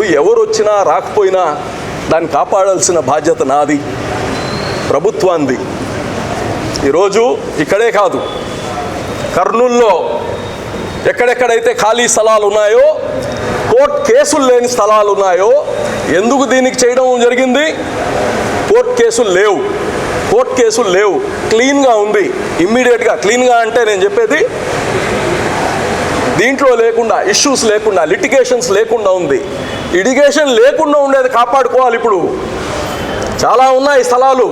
ఇప్పుడు ఎవరు వచ్చినా రాకపోయినా దాన్ని కాపాడాల్సిన బాధ్యత నాది ప్రభుత్వాంది ఈరోజు ఇక్కడే కాదు కర్నూల్లో ఎక్కడెక్కడైతే ఖాళీ స్థలాలు ఉన్నాయో కోర్టు కేసులు లేని స్థలాలు ఉన్నాయో ఎందుకు దీనికి చేయడం జరిగింది? కోర్టు కేసులు లేవు. కోర్టు కేసులు లేవు. క్లీన్గా ఉంది. ఇమ్మీడియట్గా క్లీన్గా అంటే నేను చెప్పేది దీంట్లో లేకుండా ఇష్యూస్ లేకుండా లిటిగేషన్స్ లేకుండా ఉంది. ఇరిగేషన్ లేకుండా ఉండేది కాపాడుకోవాలి ఇప్పుడు. చాలా ఉన్నాయి స్థలాలు.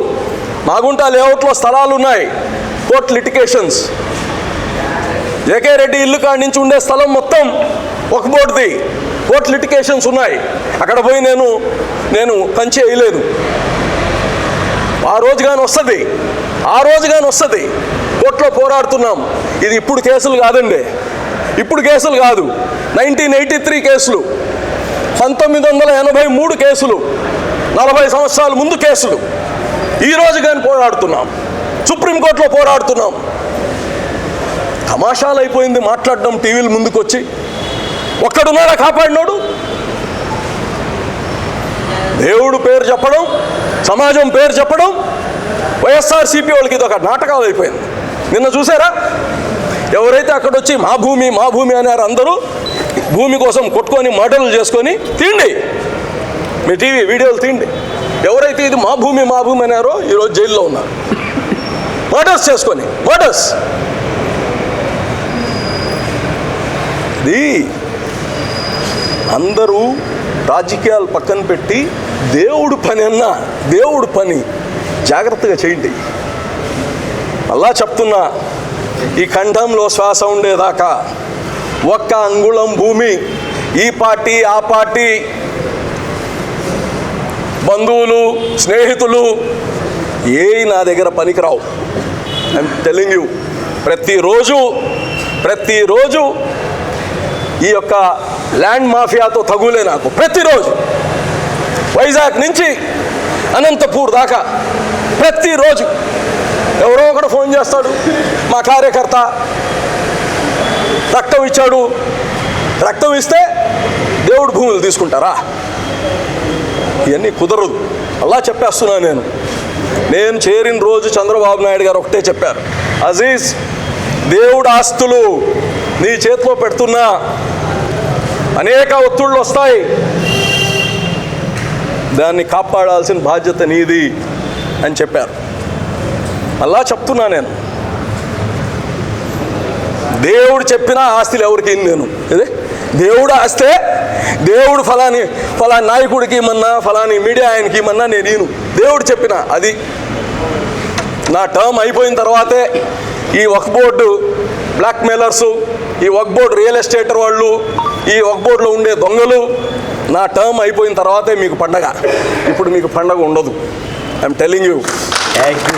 మాగుంట లేఅవుట్లో స్థలాలు ఉన్నాయి. కోర్ట్ లిటికేషన్స్ జేకే రెడ్డి ఇల్లు కాడి నుంచి ఉండే స్థలం మొత్తం ఒక బోర్డుది. కోర్ట్ లిటికేషన్స్ ఉన్నాయి. అక్కడ పోయి నేను నేను కంచి వేయలేదు ఆ రోజు కానీ వస్తుంది. ఆ రోజు కానీ వస్తుంది. కోర్టులో పోరాడుతున్నాం. ఇది ఇప్పుడు కేసులు కాదండి. ఇప్పుడు కేసులు కాదు. నైన్టీన్ ఎయిటీ త్రీ కేసులు. పంతొమ్మిది వందల ఎనభై మూడు కేసులు నలభై సంవత్సరాల ముందు కేసులు. ఈ రోజు కానీ పోరాడుతున్నాం. సుప్రీంకోర్టులో పోరాడుతున్నాం. తమాషాలు అయిపోయింది మాట్లాడడం టీవీల ముందుకు వచ్చి ఒక్కడున్నాడా కాపాడినోడు? దేవుడు పేరు చెప్పడం సమాజం పేరు చెప్పడం వైఎస్ఆర్సీపీ వాళ్ళకి ఇది ఒక నాటకాలు అయిపోయింది. నిన్న చూసారా? ఎవరైతే అక్కడ వచ్చి మా భూమి మా భూమి అన్నారు అందరూ భూమి కోసం కొట్టుకొని మాటలు చేసుకొని తిండి. మీ టీవీ వీడియోలు తిండి. ఎవరైతే ఇది మా భూమి మా భూమి అన్నారో ఈరోజు జైల్లో ఉన్నారు. మర్డర్స్ చేసుకొని మర్డర్స్ ఇది అందరూ రాజకీయాలు పక్కన పెట్టి దేవుడు పని అన్నా దేవుడు పని. జాగ్రత్తగా చేయండి. అలా చెప్తున్నా ఈ కంఠంలో శ్వాస ఉండేదాకా ఒక్క అంగుళం భూమి. ఈ పార్టీ ఆ పార్టీ బంధువులు స్నేహితులు ఏ నా దగ్గర పనికిరావు. ఐఎమ్ టెలింగ్ యూ ప్రతిరోజు ప్రతిరోజు ఈ యొక్క ల్యాండ్ మాఫియాతో తగులే నాకు. ప్రతిరోజు. వైజాగ్ నుంచి అనంతపూర్ దాకా. ప్రతిరోజు. ఎవరో ఒకడు ఫోన్ చేస్తాడు. మా కార్యకర్త రక్తం ఇచ్చాడు. రక్తం ఇస్తే దేవుడు భూములు తీసుకుంటారా? ఇవన్నీ కుదరదు. అలా చెప్పేస్తున్నా నేను. నేను చేరిన రోజు చంద్రబాబు నాయుడు గారు ఒకటే చెప్పారు. అజీజ్ దేవుడు ఆస్తులు నీ చేతిలో పెడుతున్నా. అనేక ఒత్తిళ్ళు వస్తాయి. దాన్ని కాపాడాల్సిన బాధ్యత నీది అని చెప్పారు. అలా చెప్తున్నా నేను. దేవుడు చెప్పిన ఆస్తులు ఎవరికి నేను ఇదే దేవుడు ఆస్తే దేవుడు ఫలాని ఫలాని నాయకుడికి ఇమ్మన్నా ఫలాని మీడియా ఆయనకి ఇమ్మన్నా నేను ఈను దేవుడు చెప్పిన అది. నా టర్మ్ అయిపోయిన తర్వాతే ఈ వక్ బోర్డు బ్లాక్ మెయిలర్సు ఈ వక్ బోర్డు రియల్ ఎస్టేట్ వాళ్ళు ఈ వక్ బోర్డులో ఉండే దొంగలు నా టర్మ్ అయిపోయిన తర్వాతే మీకు పండగ. ఇప్పుడు మీకు పండగ ఉండదు. I'm telling you thank you